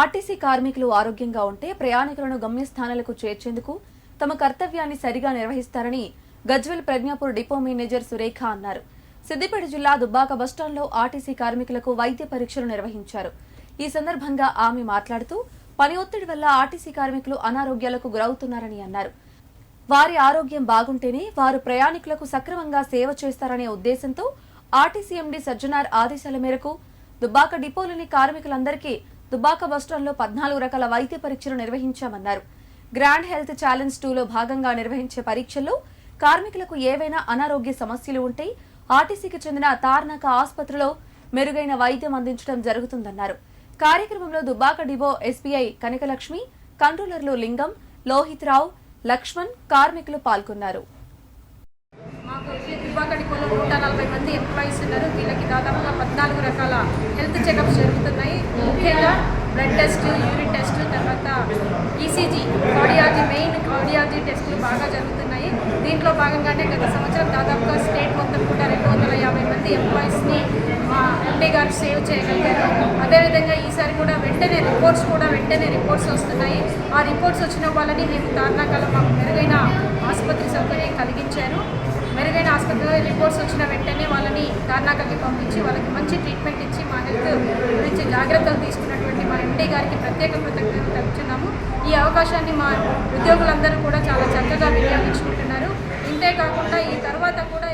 RTC కార్మికులు ఆరోగ్యంగా ఉంటే ప్రయాణికులను గమ్యస్థానాలకు చేర్చేందుకు తమ కర్తవ్యాన్ని సరిగా నిర్వహిస్తారని గజ్వెల్ ప్రజ్ఞాపూర్ డిపో మేనేజర్ సురేఖ అన్నారు. సిద్దిపేట జిల్లా దుబ్బాక బస్టాండ్లో ఆర్టీసీ కార్మికులకు వైద్య పరీక్షలు నిర్వహించారు. ఈ సందర్భంగా ఆమె మాట్లాడుతూ పని ఒత్తిడి వల్ల ఆర్టీసీ కార్మికులు అనారోగ్యాలకు గురవుతున్నారని అన్నారు. వారి ఆరోగ్యం బాగుంటేనే వారు ప్రయాణికులకు సక్రమంగా సేవ చేస్తారనే ఉద్దేశంతో ఆర్టీసీ ఎండీ సజ్జనార్ ఆదేశాల మేరకు దుబ్బాక డిపోలోని కార్మికులందరికీ దుబ్బాక బస్టాండ్లో పద్నాలుగు రకాల వైద్య పరీక్షలు నిర్వహించామన్నారు. గ్రాండ్ హెల్త్ ఛాలెంజ్ టూలో భాగంగా నిర్వహించే పరీక్షల్లో కార్మికులకు ఏవైనా అనారోగ్య సమస్యలు ఉంటే ఆర్టీసీకి చెందిన తార్నాక ఆసుపత్రిలో మెరుగైన వైద్యం అందించడం జరుగుతుందన్నారు. కార్యక్రమంలో దుబ్బాక డివో ఎస్బీఐ కనకలక్ష్మి కంట్రోలర్లు లింగం లోహిత్ రావు లక్ష్మణ్ కార్మికులు పాల్గొన్నారు. మాకు దుబ్బాక నూట నలభై మంది ఎంప్లాయీస్ ఉన్నారు. వీళ్ళకి దాదాపుగా పద్నాలుగు రకాల హెల్త్ చెకప్స్ జరుగుతున్నాయి. ముఖ్యంగా బ్లడ్ టెస్ట్ యూరిన్ టెస్ట్ తర్వాత ఈసీజీ కార్డియాలజీ మెయిన్ కార్డియాలజీ టెస్టులు బాగా జరుగుతున్నాయి. దీంట్లో భాగంగానే గత సంవత్సరం దాదాపుగా స్టేట్ మొత్తం కూడా రెండు వందల యాభై మంది ఎంప్లాయీస్ని మా ఎండీ గారు సేవ్ చేయగలిగారు. అదేవిధంగా ఈసారి కూడా వెంటనే రిపోర్ట్స్ కూడా వెంటనే రిపోర్ట్స్ వస్తున్నాయి. ఆ రిపోర్ట్స్ వచ్చిన వాళ్ళని మేము తార్నాకాలం మాకు ఆసుపత్రి సౌకర్యం కలిగించారు. మెరుగైన ఆసుపత్రిలో రిపోర్ట్స్ వచ్చిన వెంటనే వాళ్ళని తార్నాకకి పంపించి వాళ్ళకి మంచి ట్రీట్మెంట్ ఇచ్చి మా హెల్త్ గురించి జాగ్రత్తలు తీసుకున్నటువంటి మా ఎండీ గారికి ప్రత్యేక కృతజ్ఞతలు తెలుపుతున్నాము. ఈ అవకాశాన్ని మా ఉద్యోగులందరూ కూడా చాలా చక్కగా వినియోగించుకుంటున్నారు. ఇంతే కాకుండా ఈ తర్వాత కూడా